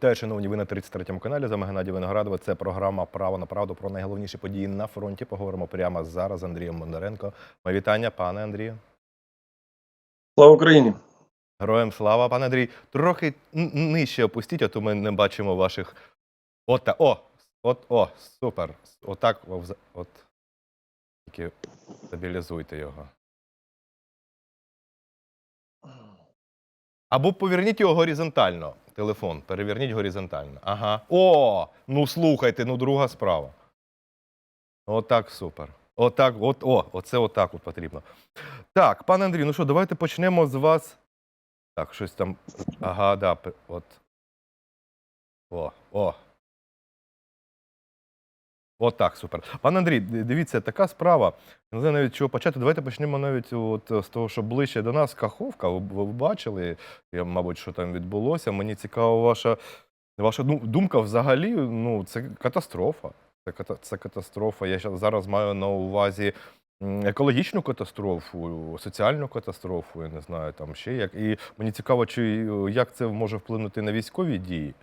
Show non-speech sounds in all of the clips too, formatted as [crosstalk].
Вітаю, шановні, ви на 33-му каналі. З вами Геннадій Виноградова. Це програма Право на правду про найголовніші події на фронті. Поговоримо прямо зараз з Андрієм Бондаренко. Моє вітання, пане Андрію. Слава Україні! Героям слава, пане Андрій. Трохи нижче опустіть, а то ми не бачимо ваших. От, та- о, от, о, супер. Отак, от. Тільки стабілізуйте його. Або поверніть його горизонтально. Телефон, переверніть горизонтально. Ага. О! Ну слухайте, ну друга справа. Отак супер. Отак, от, о, оце отак от потрібно. Так, пане Андрій, ну що, давайте почнемо з вас. Так, щось там. Ага, да, от. О, о. От так, супер. Пане Андрій, дивіться, така справа. Не знаю навіть чого почати. Давайте почнемо навіть от з того, що ближче до нас Каховка. Ви, бачили, я, мабуть, що там відбулося. Мені цікава ваша, ваша думка взагалі. Ну, це катастрофа. Це, це катастрофа. Я зараз маю на увазі екологічну катастрофу, соціальну катастрофу, я не знаю, там ще як. І мені цікаво, чи як це може вплинути на військові дії.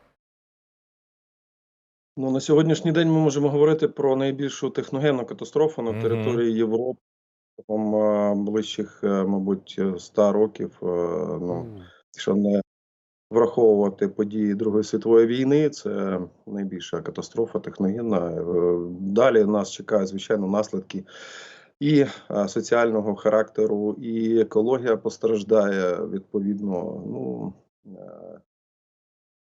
Ну на сьогоднішній день ми можемо говорити про найбільшу техногенну катастрофу на території Європи. Е, ближчих, е, мабуть, е, 100 років. е, Ну, якщо не враховувати події Другої світової війни, це найбільша катастрофа техногенна. Е, Далі нас чекають, звичайно, наслідки і соціального характеру, і екологія постраждає відповідно. Ну,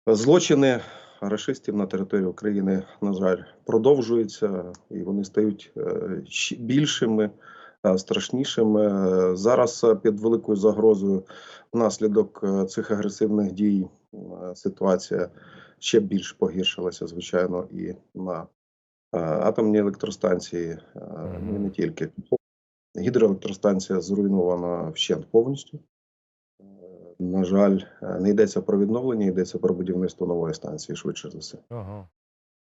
злочини рашистів на території України, на жаль, продовжуються, і вони стають е, більшими, е, страшнішими. Зараз е, під великою загрозою внаслідок цих агресивних дій ситуація ще більш погіршилася, звичайно, і на атомній електростанції, і не тільки. Гідроелектростанція зруйнована вщент повністю. На жаль, е, не йдеться про відновлення, йдеться про будівництво нової станції, швидше за все. Ага.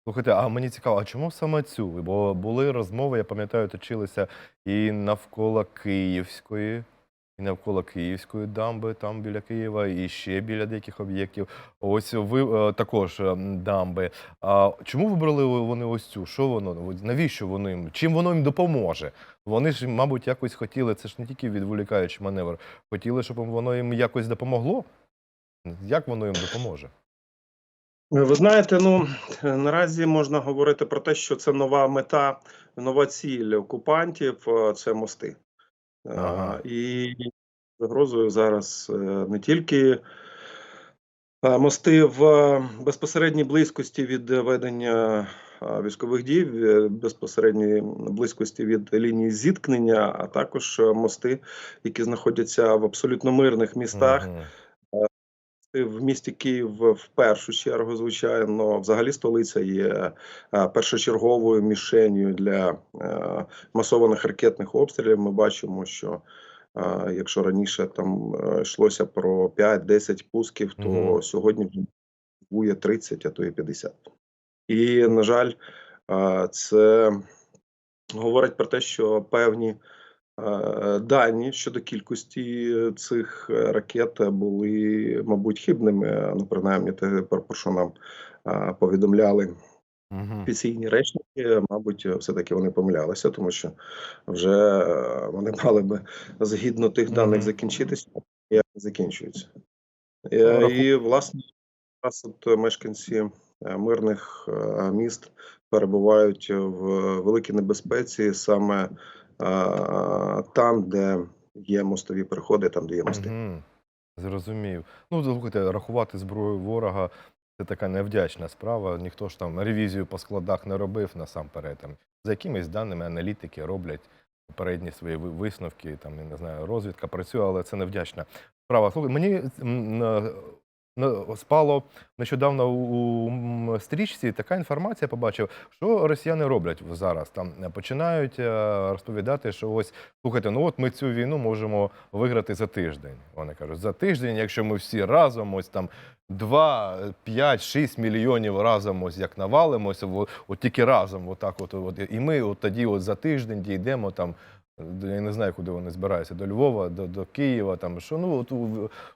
Слухайте, а мені цікаво, а чому саме цю? Бо були розмови, я пам'ятаю, точилися і навколо Київської, і навколо Київської дамби, там біля Києва, і ще біля деяких об'єктів. Ось ви е, також е, дамби. А чому вибрали ви- вони ось цю? Що воно? Навіщо воно їм? Чим воно їм допоможе? Вони ж, мабуть, якось хотіли, це ж не тільки відволікаючий маневр, хотіли, щоб воно їм якось допомогло? Як воно їм допоможе? Ви знаєте, ну е, наразі можна говорити про те, що це нова мета, нова ціль окупантів е, це мости. Е, Ага. І загрозою зараз е, не тільки е, мости в е, безпосередній близькості від ведення е, військових дій, в безпосередній близькості від лінії зіткнення, а також е, мости, які знаходяться в абсолютно мирних містах. Мгм. В місті Київ в першу чергу, звичайно, взагалі столиця є е, першочерговою мішенью для е, масованих ракетних обстрілів. Ми бачимо, що е, якщо раніше там йшлося про 5-10 пусків, то Мгм. сьогодні буде 30, а то і 50. І, на жаль, це говорить про те, що певні дані щодо кількості цих е, ракет були, мабуть, хибними. Ну, принаймні, те, про що нам е, повідомляли офіційні речники. Мабуть, все-таки вони помилялися, тому що вже е, вони мали би згідно тих даних закінчитися, як не закінчуються. Е, І, власне, зараз от мешканці е, мирних е, міст перебувають в великій небезпеці саме е, там, де є мостові переходи, там, де є мости. Мгм. Зрозумів. Ну, слухайте, рахувати зброю ворога це така невдячна справа. Ніхто ж там ревізію по складах не робив насамперед. Там, за якимись даними аналітики роблять попередні свої висновки, там, я не знаю, розвідка працює, але це невдячна справа. Слухай, мені на- спало нещодавно у, стрічці така інформація побачив, що росіяни роблять зараз. Там е, починають е, розповідати, що ось слухайте, ну от ми цю війну можемо виграти за тиждень. Вони кажуть, за тиждень, якщо ми всі разом, ось там 2, 5, 6 мільйонів разом ось як навалимося, от тільки разом, отак, от, от, і ми от тоді от за тиждень дійдемо там Я не знаю, куди вони збираються, до Львова, до, до Києва. Там що ну от,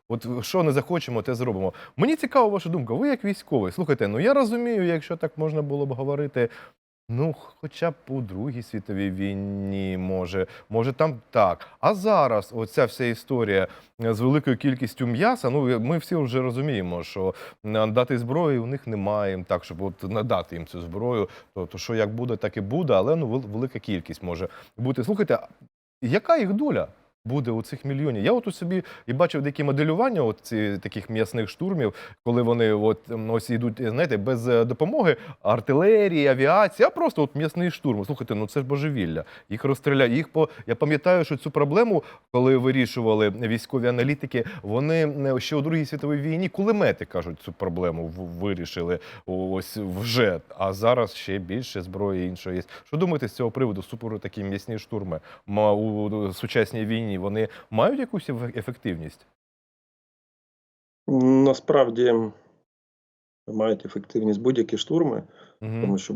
от що не захочемо, те зробимо. Мені цікава ваша думка. Ви як військовий, слухайте, ну я розумію, якщо так можна було б говорити. Ну, хоча б у Другій світовій війні, може, може там так. А зараз оця вся історія е, з великою кількістю м'яса. Ну ми всі вже розуміємо, що надати зброї у них немає так, щоб от надати їм цю зброю. То, то що як буде, так і буде, але ну велика кількість може бути. Слухайте, яка їх доля? Буде у цих мільйонів. Я от у собі і бачив деякі моделювання от ці, таких м'ясних штурмів, коли вони от ось йдуть, знаєте, без е, допомоги артилерії, авіації, а просто от м'ясний штурм. Слухайте, ну це ж божевілля. Їх розстріляють. Їх по я пам'ятаю, що цю проблему, коли вирішували військові аналітики, вони е, ще у Другій світовій війні кулемети кажуть, цю проблему вирішили ось вже. А зараз ще більше зброї іншої є. Що думаєте з цього приводу? Супер такі м'ясні штурми у сучасній війні вони мають якусь ефективність? Насправді мають ефективність будь-які штурми, Мгм. тому що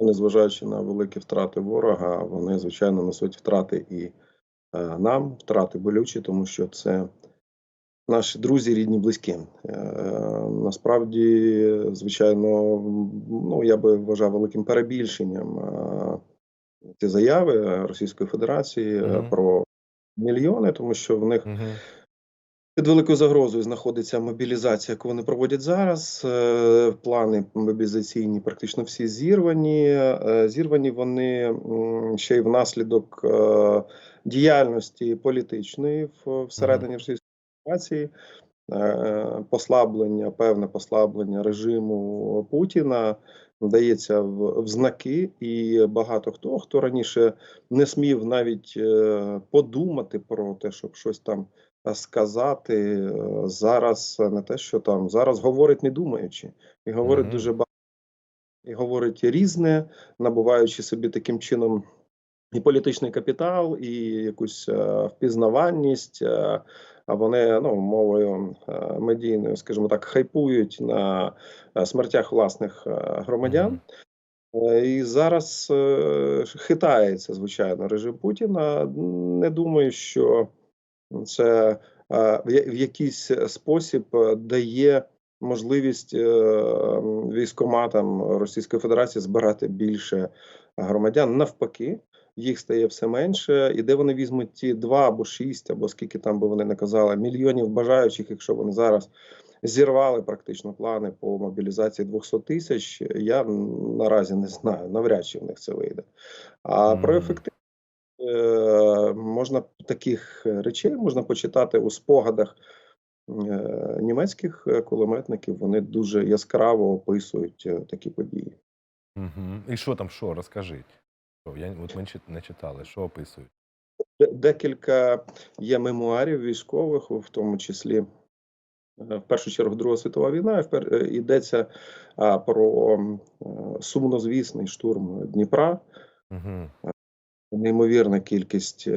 незважаючи на великі втрати ворога, вони звичайно несуть втрати і е, нам, втрати болючі, тому що це наші друзі, рідні, близькі. Е, насправді, звичайно, ну я би вважав великим перебільшенням е, ці заяви Російської Федерації е, Мгм. про мільйони, тому що в них під великою загрозою знаходиться мобілізація, яку вони проводять зараз. Е, Плани мобілізаційні практично всі зірвані. Е, Зірвані вони ще й внаслідок е, діяльності політичної в- всередині Російської Федерації. Послаблення, певне послаблення режиму Путіна дається в, в знаки, і багато хто, хто раніше не смів навіть е, подумати про те, щоб щось там е, сказати е, зараз не те, що там зараз говорить не думаючи, і говорить Мгм. дуже багато, і говорить різне, набуваючи собі таким чином і політичний капітал, і якусь е, впізнаваність. е, А вони ну мовою е, медійною, скажімо так, хайпують на е, смертях власних е, громадян. І зараз хитається, звичайно, режим Путіна. Не думаю, що це в якийсь спосіб дає можливість військоматам Російської Федерації збирати більше громадян. Навпаки, їх стає все менше, і де вони візьмуть ті два або шість, або скільки там би вони не казали, мільйонів бажаючих, якщо вони зараз зірвали практично плани по мобілізації 200 тисяч. Я наразі не знаю, навряд чи в них це вийде. А про ефективність е, можна таких речей можна почитати у спогадах е, німецьких е, кулеметників. Вони дуже яскраво описують е, такі події. Мгм. І що там, що? Розкажіть. Я, от ми не читали, що описують? Декілька є мемуарів військових, в тому числі е, в першу чергу Друга світова війна. впер- е, Йдеться про е, сумнозвісний штурм Дніпра. Угу. Неймовірна кількість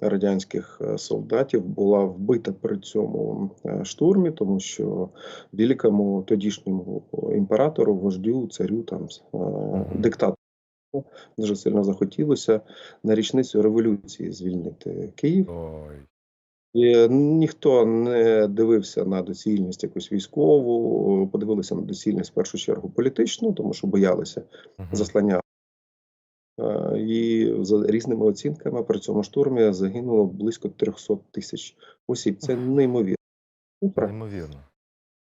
радянських солдатів була вбита при цьому штурмі, тому що великому тодішньому імператору, вождю, царю, там диктатору дуже сильно захотілося на річницю революції звільнити Київ. Ой. І ніхто не дивився на доцільність якусь військову, подивилися на доцільність в першу чергу політичну, тому що боялися Мгм. заслання. І за різними оцінками при цьому штурмі загинуло близько 300 тисяч осіб. Це неймовірно. Неймовірно.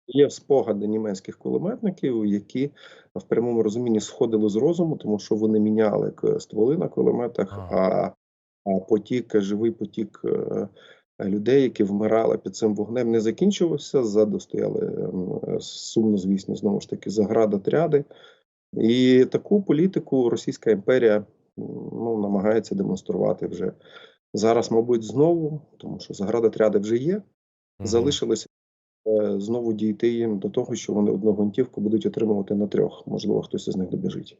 Є спогади німецьких кулеметників, які в прямому розумінні сходили з розуму, тому що вони міняли стволи на кулеметах, а, а потік, живий потік е, людей, які вмирали під цим вогнем, не закінчувався. Ззаду стояли ем, сумнозвісні знову ж таки заградотряди. І таку політику Російська імперія ну, намагається демонструвати вже зараз, мабуть, знову, тому що заградотряди вже є. Мгм. Е, знову дійти їм до того, що вони одну гвинтівку будуть отримувати на трьох. Можливо, хтось із них добіжить.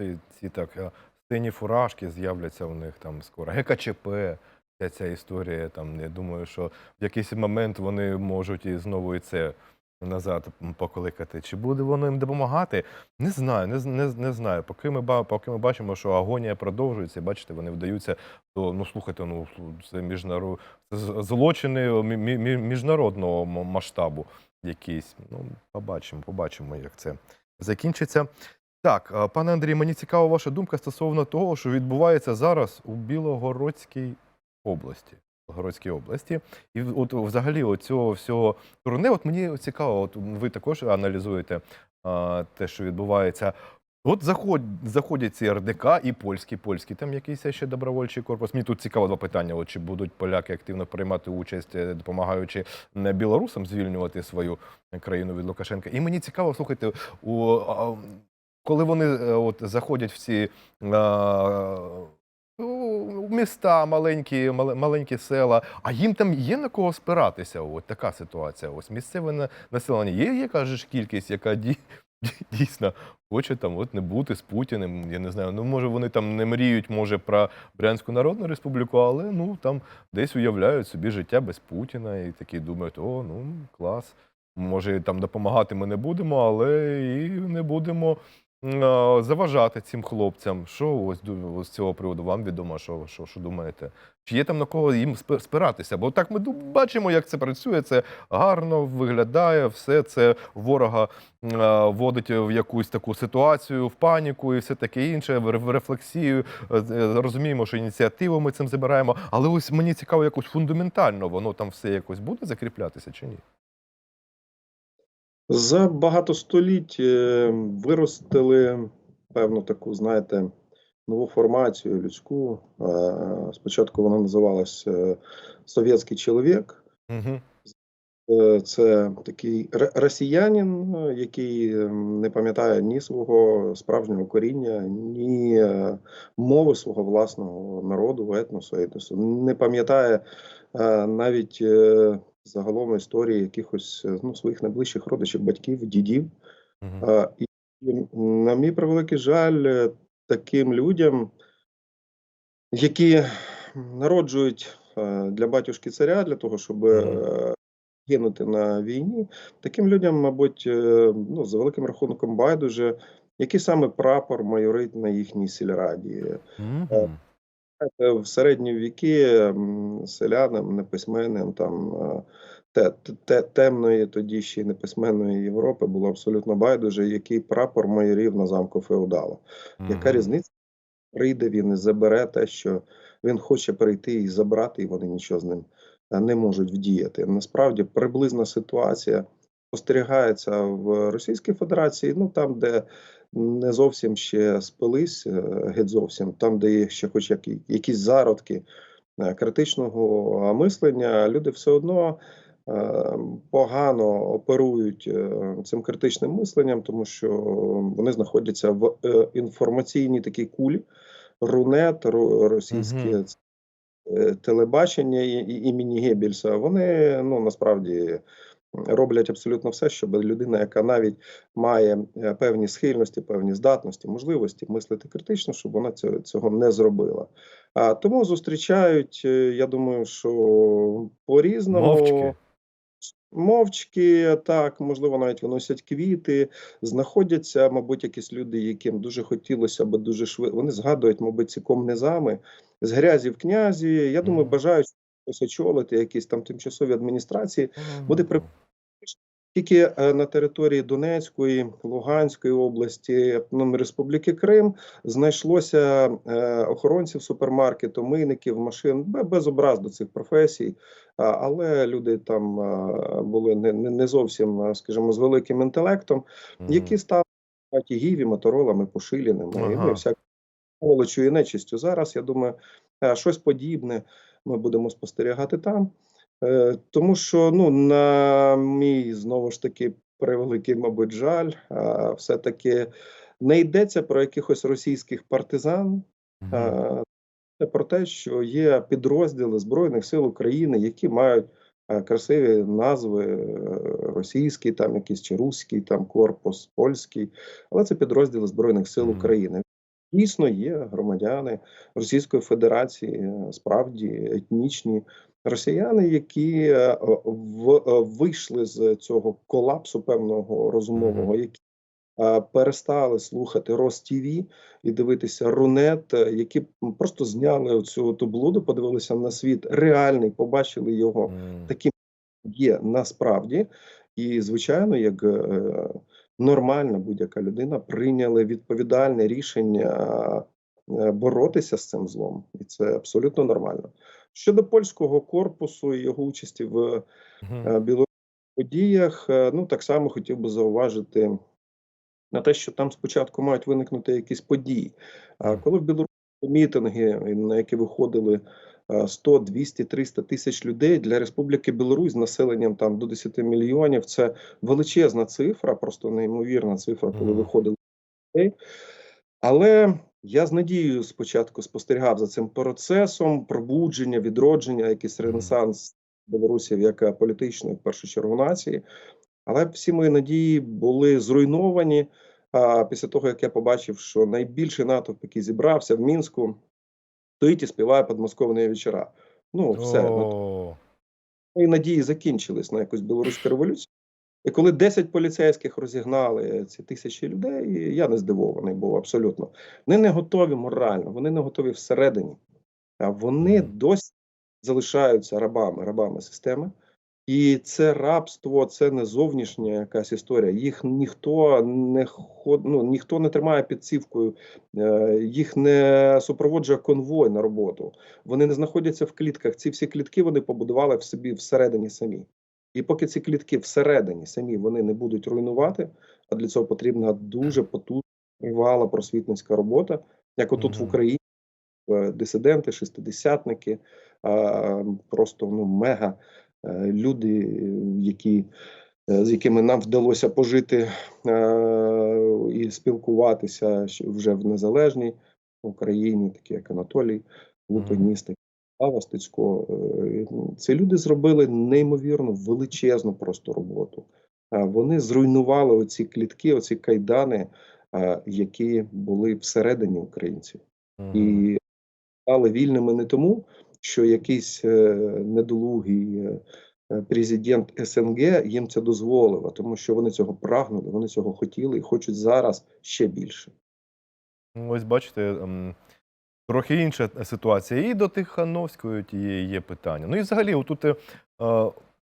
Ці, ці так е, сині фуражки з'являться у них там скоро. ГКЧП, ця ця історія. Там я думаю, що в якийсь момент вони можуть і знову і це назад покликати. Чи буде воно їм допомагати? Не знаю, не, не, не знаю. Поки ми, поки ми бачимо, що агонія продовжується, бачите, вони вдаються до, ну слухайте, ну це міжнарод... злочини мі- міжнародного масштабу якісь. Ну, побачимо, побачимо, як це закінчиться. Так, пане Андрій, мені цікава ваша думка стосовно того, що відбувається зараз у Білогородській області. Білогородській області. І от взагалі оцього всього турне, от мені цікаво, от ви також аналізуєте а, те, що відбувається. От заход, заходять ці РДК і польські, польські, там якийсь ще добровольчий корпус. Мені тут цікаво два питання: от чи будуть поляки активно приймати участь, е, допомагаючи не білорусам звільнювати свою країну від Лукашенка. І мені цікаво, слухайте, у, коли вони е, от заходять в ці а, міста, маленькі, мале- маленькі села, а їм там є на кого спиратися. От така ситуація. Ось місцеве на- населення. Є, є кажеш, кількість, яка ді, дійсно хоче там от не бути з Путіним. Я не знаю. Ну може вони там не мріють, може, про Брянську Народну Республіку, але ну там десь уявляють собі життя без Путіна і такі думають, о, ну клас. Може, там допомагати ми не будемо, але і не будемо заважати цим хлопцям. Що ось з цього приводу вам відомо, що, що, що думаєте? Чи є там на кого їм спи- спиратися? Бо так ми бачимо, як це працює. Це гарно виглядає, все це ворога вводить в якусь таку ситуацію, в паніку і все таке інше, в рефлексію. Е, е, Розуміємо, що ініціативу ми цим забираємо. Але ось мені цікаво, якось фундаментально воно там все якось буде закріплятися чи ні? За багато століть е, виростили певну таку, знаєте, нову формацію людську. Е, Спочатку вона називалась е, Совєтський чоловік. Угу. Це такий росіянин, який не пам'ятає ні свого справжнього коріння, ні мови свого власного народу, етносу, етносу. Не пам'ятає навіть загалом історії якихось е, ну, своїх найближчих родичів, батьків, дідів. Угу. Е, І на мій превеликий жаль, е, таким людям, які народжують е, для батюшки царя, для того, щоб е, гинути на війні, таким людям, мабуть, ну, за великим рахунком байдуже, який саме прапор майорить на їхній сільраді. Угу. Знаєте, в середні віки селянам, неписьменним, там е, те, те, темної тоді ще й неписьменної Європи було абсолютно байдуже, який прапор майорів на замку феодала. Яка різниця? Прийде він і забере те, що він хоче прийти і забрати, і вони нічого з ним е, не можуть вдіяти. Насправді приблизна ситуація спостерігається в Російській Федерації, ну там, де не зовсім ще спились, е, геть зовсім, там, де є ще хоч які, якісь зародки е, критичного мислення, люди все одно. е, Погано оперують цим критичним мисленням, тому що вони знаходяться в інформаційній такій кулі, рунет, російське Мгм. е, телебачення і- і- імені Геббельса. Вони ну насправді роблять абсолютно все, щоб людина, яка навіть має е, певні схильності, певні здатності, можливості мислити критично, щоб вона цього, не зробила. А тому зустрічають, е, я думаю, що по-різному. Мовчки. Мовчки, так, можливо, навіть виносять квіти, знаходяться, мабуть, якісь люди, яким дуже хотілося би дуже швидко. Вони згадують, мабуть, ці комнезами з грязі в князі. Я думаю, бажають щось очолити, якісь там тимчасові адміністрації. Буде при- Тільки е, на території Донецької, Луганської області, Автономної Республіки Крим знайшлося е, охоронців супермаркету, мийників, машин без образ до цих професій, але люди там е, були не, не, зовсім, скажімо, з великим інтелектом, які стали гіві, моторолами, пошиліними і Ага. ну, всякою молочю і нечистю. Зараз я думаю, щось подібне ми будемо спостерігати там. Е, Тому що, ну, на мій знову ж таки превеликий, мабуть, жаль, а, все-таки не йдеться про якихось російських партизан, а, це про те, що є підрозділи Збройних сил України, які мають е, красиві назви е, російський, там якийсь чи руський, там корпус, польський, але це підрозділи Збройних сил України. Дійсно, є громадяни Російської Федерації, справді етнічні росіяни, які е, в, е, вийшли з цього колапсу певного розумового, які е, перестали слухати Ростіві і дивитися Рунет, які просто зняли цю блуду, подивилися на світ реальний, побачили його таким є насправді, і звичайно, як нормальна будь-яка людина прийняли відповідальне рішення е, боротися з цим злом, і це абсолютно нормально. Щодо польського корпусу і його участі в е, білоруських подіях, е, ну так само хотів би зауважити на те, що там спочатку мають виникнути якісь події. А коли в Білорусі мітинги, на які виходили 100, 200, 300 тисяч людей для Республіки Білорусь з населенням там до 10 мільйонів, це величезна цифра, просто неймовірна цифра, коли виходили людей. Але я з надією спочатку спостерігав за цим процесом пробудження, відродження, якийсь ренесанс білорусів як е, політичної, в першу чергу, нації. Але всі мої надії були зруйновані а, після того, як я побачив, що найбільший натовп, який зібрався в Мінську, стоїть і співає подмосковні вечора. Ну, все. Ну, надії закінчились на якусь білоруську революцію. І коли 10 поліцейських розігнали ці тисячі людей, я не здивований був абсолютно. Вони не готові морально, вони не готові всередині. А вони досі залишаються рабами, рабами системи. І це рабство, це не зовнішня якась історія. Їх ніхто не ход, ну, ніхто не тримає під цівкою, е, їх не супроводжує конвой на роботу. Вони не знаходяться в клітках. Ці всі клітки вони побудували в собі всередині самі. І поки ці клітки всередині самі вони не будуть руйнувати, а для цього потрібна дуже потужна тривала просвітницька робота, як отут в Україні, е, дисиденти, шестидесятники, просто ну мега люди, е, які е, з якими нам вдалося пожити е, і спілкуватися вже в незалежній Україні, такі як Анатолій Лупеніс, такі Слава Стецько. Ці люди зробили неймовірно величезну просто роботу. Вони зруйнували оці клітки, оці кайдани, які були всередині українців і стали вільними не тому, що якийсь е, недолугий е, е, президент СНГ їм це дозволив, тому що вони цього прагнули, вони цього хотіли і хочуть зараз ще більше. Ну, Ось бачите, ем, трохи інша ситуація. І до Тихановської тієї є питання. Ну і взагалі, отут е,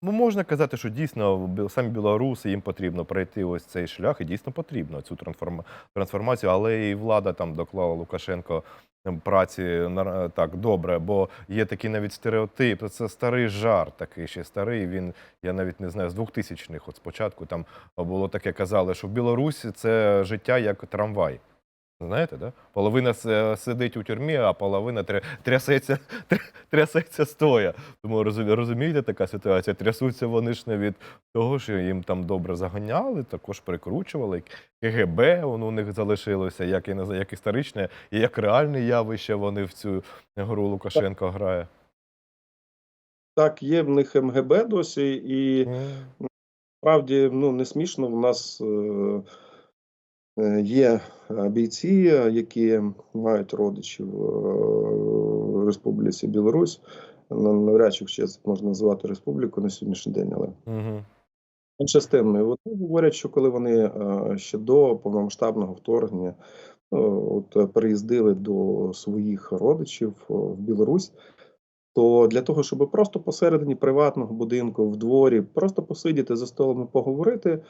ну, можна казати, що дійсно самі білоруси їм потрібно пройти ось цей шлях, і дійсно потрібно цю трансформацію, але і влада там доклала Лукашенко праці на- так добре, бо є такий навіть стереотип. Це старий жарт, такий ще старий. Він я навіть не знаю з 2000-х, От спочатку там було таке, казали, що в Білорусі це життя як трамвай. Знаєте, да? Половина сидить у тюрмі, а половина трясеться, [laughs] трясеться стоя. Тому розумієте, така ситуація. Трясуться вони ж не від того, що їм там добре заганяли, також прикручували. КГБ воно у них залишилося, як і, як історичне, і як реальне явище вони в цю гру Лукашенко грає. Так, є в них МГБ досі, і Справді, ну не смішно. В нас е, е, є е, бійці, е, які мають родичів е, в Республіці Білорусь. Навряд чи ще можна назвати республіку на сьогоднішній день, але Угу. менше з тим, вони говорять, що коли вони е, ще до повномасштабного вторгнення е, от е, переїздили до своїх родичів е, в Білорусь, то для того, щоб просто посередині приватного будинку в дворі, просто посидіти за столом і поговорити,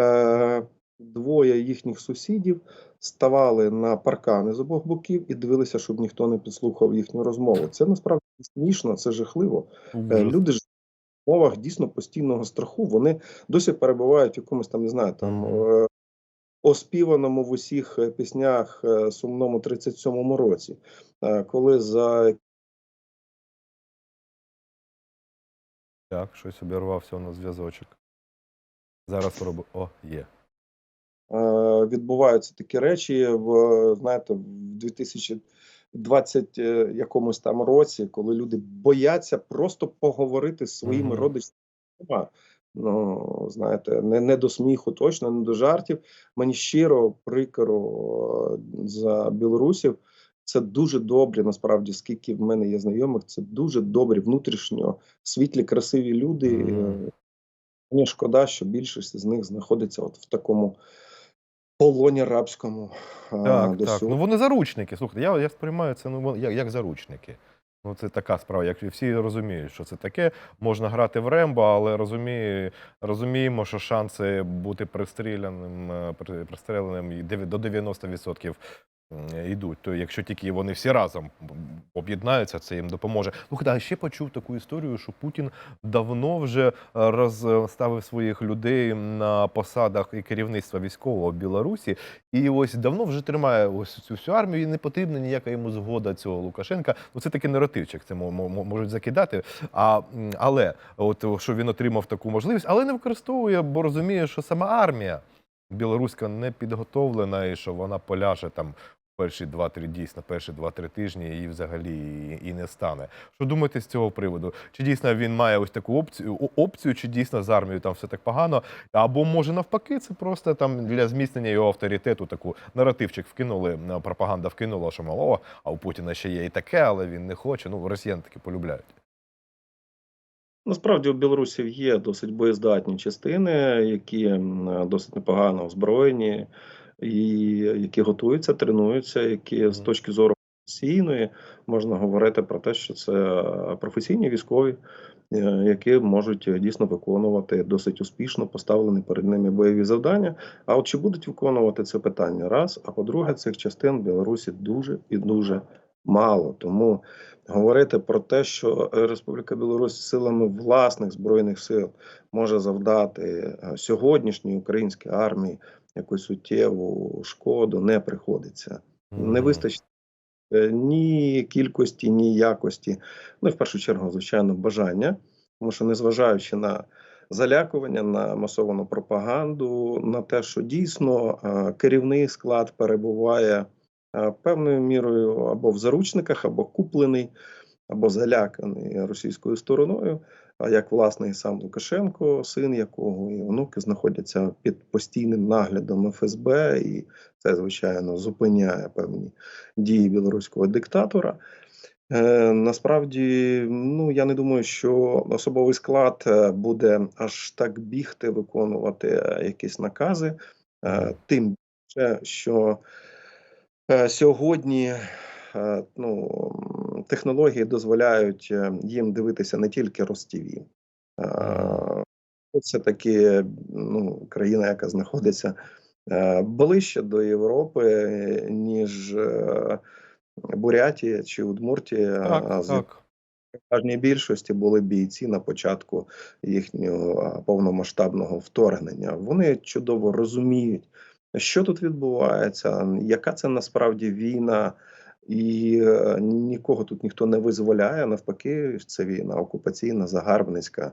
е, двоє їхніх сусідів ставали на паркани з обох боків і дивилися, щоб ніхто не підслухав їхню розмову. Це насправді смішно, це жахливо. Е, Люди ж в умовах дійсно постійного страху, вони досі перебувають в якомусь там, не знаю, там е, оспіваному в усіх е, піснях сумному 37-му році, коли за Так, щось обірвався у нас зв'язочок. Зараз спробую. О, є. Е, відбуваються такі речі в знаєте, в 2020 е, якомусь там році, коли люди бояться просто поговорити з своїми Мгм. родичами. Ну, знаєте, не, не до сміху, точно, не до жартів. Мені щиро прикро е, за білорусів. Це дуже добрі, насправді, скільки в мене є знайомих, це дуже добрі, внутрішньо світлі, красиві люди. Мгм. Е, Мені шкода, що більшість з них знаходиться от в такому полоні рабському. Так, до так. сьогодні. Ну вони заручники. Слухайте, я, я сприймаю це ну, як, як заручники. Ну, це така справа, як всі розуміють, що це таке. Можна грати в Рембо, але розуміє, розуміємо, що шанси бути пристріляним, е, при- пристреленим і дев'я- до 90% м, йдуть. То якщо тільки вони всі разом об'єднаються, це їм допоможе. Слухайте, а ще почув таку історію, що Путін давно вже е, розставив своїх людей на посадах і керівництва військового в Білорусі, і ось давно вже тримає ось цю всю армію, і не потрібна ніяка йому згода цього Лукашенка. Ну це такий наративчик, це мо- мо- можуть закидати. А але от що він отримав таку можливість, але не використовує, бо розуміє, що сама армія білоруська не підготовлена, і що вона поляже там. Перші два-три дійсно, перші два-три тижні і взагалі і, і не стане. Що думаєте з цього приводу? Чи дійсно він має ось таку опцію, опцію, чи дійсно з армією там все так погано? Або може навпаки, це просто там для зміцнення його авторитету таку наративчик вкинули, е, пропаганда вкинула, що мов, о, а у Путіна ще є і таке, але він не хоче. Ну, росіяни таки полюбляють. Насправді у білорусів є досить боєздатні частини, які досить непогано озброєні, і які готуються, тренуються, які з точки зору професійної можна говорити про те, що це професійні військові, е, які можуть дійсно виконувати досить успішно поставлені перед ними бойові завдання. А от чи будуть виконувати це питання? Раз, а по-друге, цих частин в Білорусі дуже і дуже мало. Тому говорити про те, що Республіка Білорусь силами власних збройних сил може завдати е, сьогоднішній українській армії якусь суттєву шкоду, не приходиться. Не вистачить е, ні кількості, ні якості. Ну і в першу чергу, звичайно, бажання, тому що незважаючи на залякування, на масовану пропаганду, на те, що дійсно е, керівний склад перебуває е, певною мірою або в заручниках, або куплений, або заляканий російською стороною. Як власне і сам Лукашенко, син якого і онуки знаходяться під постійним наглядом ФСБ, і це звичайно зупиняє певні дії білоруського диктатора. Е, насправді, ну я не думаю, що особовий склад е, буде аж так бігти, виконувати якісь накази. Е, тим більше, що сьогодні ну, технології дозволяють е, їм дивитися не тільки Ростіві. Це таки ну, країна, яка знаходиться е, ближче до Європи, е, ніж Бурятія чи Удмуртія. Так, з так. переважній більшості були бійці на початку їхнього повномасштабного вторгнення. Вони чудово розуміють, що тут відбувається, яка це насправді війна, і е, нікого тут ніхто не визволяє. Навпаки, це війна окупаційна, загарбницька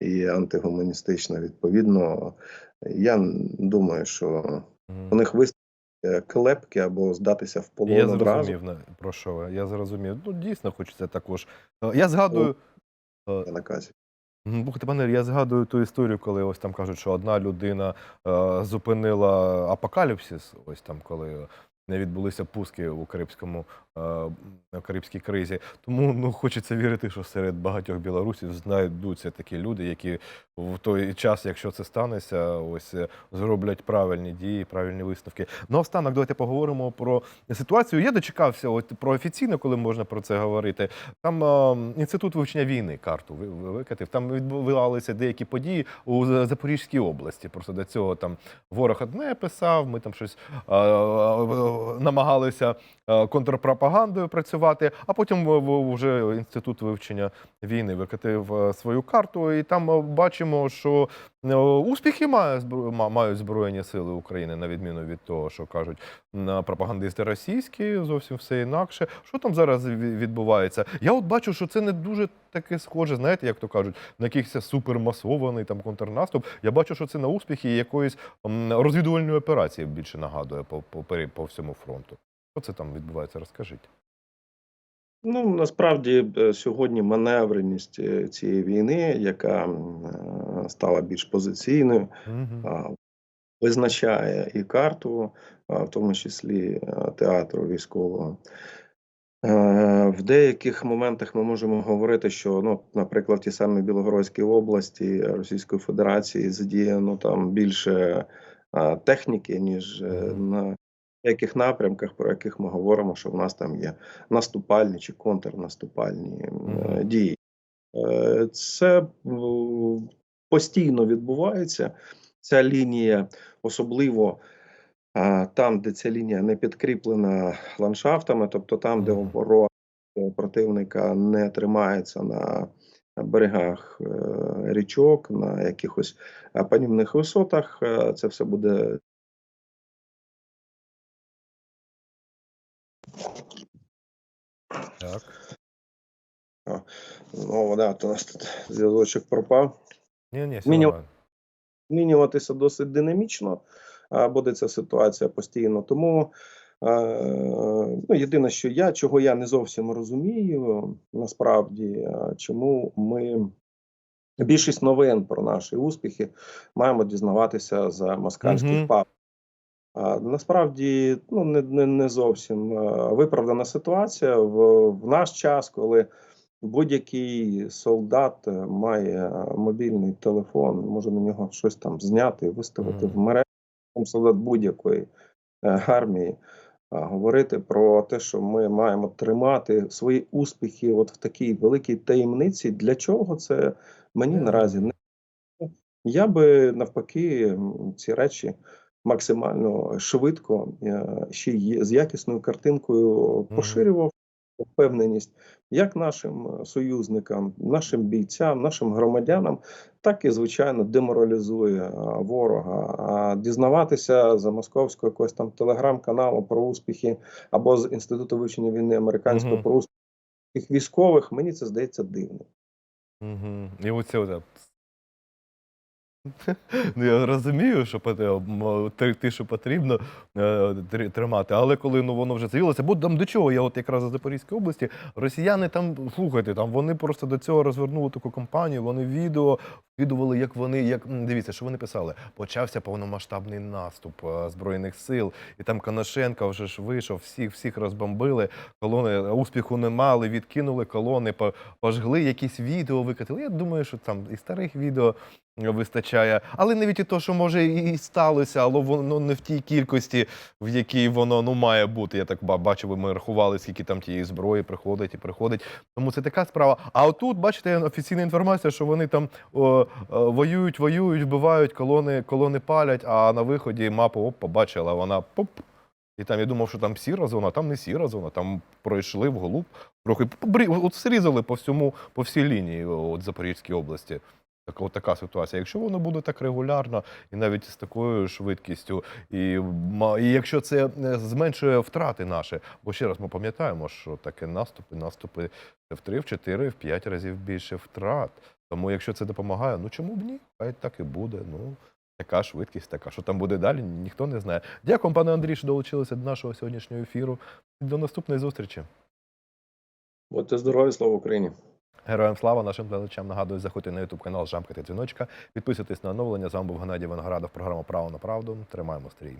і антигуманістична. Відповідно, я думаю, що у них вистачить е, клепки або здатися в полон Я зрозумів на- про що ви. Я зрозумів. Ну, дійсно, хочеться також. Е, Я згадую. на наказі. Слухайте, пане, я згадую ту історію, коли ось там кажуть, що одна людина е, зупинила апокаліпсис, ось там, коли не відбулися пуски у Карибському е, Карибській кризі. Тому ну хочеться вірити, що серед багатьох білорусів знайдуться такі люди, які в той час, якщо це станеться, ось е, зроблять правильні дії, правильні висновки. Наостанок, давайте поговоримо про ситуацію. Я дочекався, от про офіційно, коли можна про це говорити. Там е, інститут вивчення війни карту ви- ви- викатив. Там відбувалися деякі події у Запорізькій області. Просто до цього там ворог одне писав. Ми там щось е, е, намагалися е, контрпропагандою працювати. А потім вже інститут вивчення війни викатив е, свою карту, і там е, бачимо, що е, успіхи мають збройні сили України, на відміну від того, що кажуть пропагандисти російські, зовсім все інакше. Що там зараз відбувається? Я от бачу, що це не дуже таке схоже, знаєте, як то кажуть, на якийсь супермасований там контрнаступ. Я бачу, що це на успіхи якоїсь розвідувальної операції більше нагадує по, по, по всьому фронту. Що це там відбувається? Розкажіть. Ну насправді е, сьогодні маневреність е, цієї війни, яка е, стала більш позиційною, Угу. визначає і карту, в тому числі театру військового. В деяких моментах ми можемо говорити, що, ну, наприклад, в тій самій Білогородській області Російської Федерації задіяно там більше техніки, ніж на деяких напрямках, про яких ми говоримо, що в нас там є наступальні чи контрнаступальні е, дії. Е, Це постійно відбувається. Ця лінія, особливо там, де ця лінія не підкріплена ландшафтами, тобто там, де оборона противника не тримається на берегах е, річок, на якихось е, панівних висотах, е, це все буде Так. ну, да, то у нас тут зв'язочок пропав. Ні, ні, змінюватися досить динамічно, а, буде ця ситуація постійно. Тому е, ну, єдине, що я чого я не зовсім розумію, насправді, чому ми. Більшість новин про наші успіхи маємо дізнаватися за москальських Мгм. пап. Насправді ну, не, не, не зовсім виправдана ситуація в, в наш час, коли будь-який солдат має мобільний телефон, може на нього щось там зняти, виставити Мгм. в мережу. Солдат будь-якої е, армії. Говорити про те, що ми маємо тримати свої успіхи от в такій великій таємниці. Для чого це мені наразі не я би навпаки ці речі максимально швидко е, ще й з якісною картинкою поширював впевненість як нашим е, союзникам, нашим бійцям, нашим громадянам, так і звичайно деморалізує е, ворога. А дізнаватися за московського якогось там телеграм-каналу про успіхи або з інституту вивчення війни американського Мгм. про успіхи військових, мені це здається дивним. Угу. І оце. [laughs] Ну, я розумію, що те, те, що потрібно е, тримати, але коли ну, воно вже з'явилося, бо там до чого? Я от якраз у Запорізькій області, росіяни там, слухайте, там вони просто до цього розвернули таку кампанію, вони відео відували, як вони, як дивіться, що вони писали. Почався повномасштабний наступ е, Збройних сил, і там Коношенко вже ж вийшов, всіх, всіх розбомбили, колони успіху не мали, відкинули колони, по- пожгли якісь відео, викатили. Я думаю, що там і старих відео вистачає. Але навіть і то, що може і сталося, але воно не в тій кількості, в якій воно ну має бути. Я так ба- бачив, ми рахували, скільки там тієї зброї приходить і приходить. Тому це така справа. А отут, бачите, офіційна інформація, що вони там о, о, воюють, воюють, вбивають, колони, колони палять, а на виході мапу оп, побачила, вона поп. І там я думав, що там сіра зона, там не сіра зона, там пройшли вглуб, трохи от зрізали по всьому, по всій лінії от Запорізькій області. Так, от така ситуація. Якщо воно буде так регулярно і навіть з такою швидкістю, і, і якщо це е, зменшує втрати наші, бо ще раз ми пам'ятаємо, що таке наступи, наступи в 3, в 4, в 5 разів більше втрат. Тому якщо це допомагає, ну чому б ні? Хай так і буде. Ну така швидкість, така. Що там буде далі, ніхто не знає. Дякую, пане Андрій, що долучилися до нашого сьогоднішнього ефіру. До наступної зустрічі. Будьте здорові, слава Україні! Героям слава нашим глядачам. Нагадую, заходьте на ютуб канал Жамкати дзвіночка. Підписуйтесь на оновлення. З вами був Геннадій Виноградов. Програма Право на правду. Тримаємо стрій.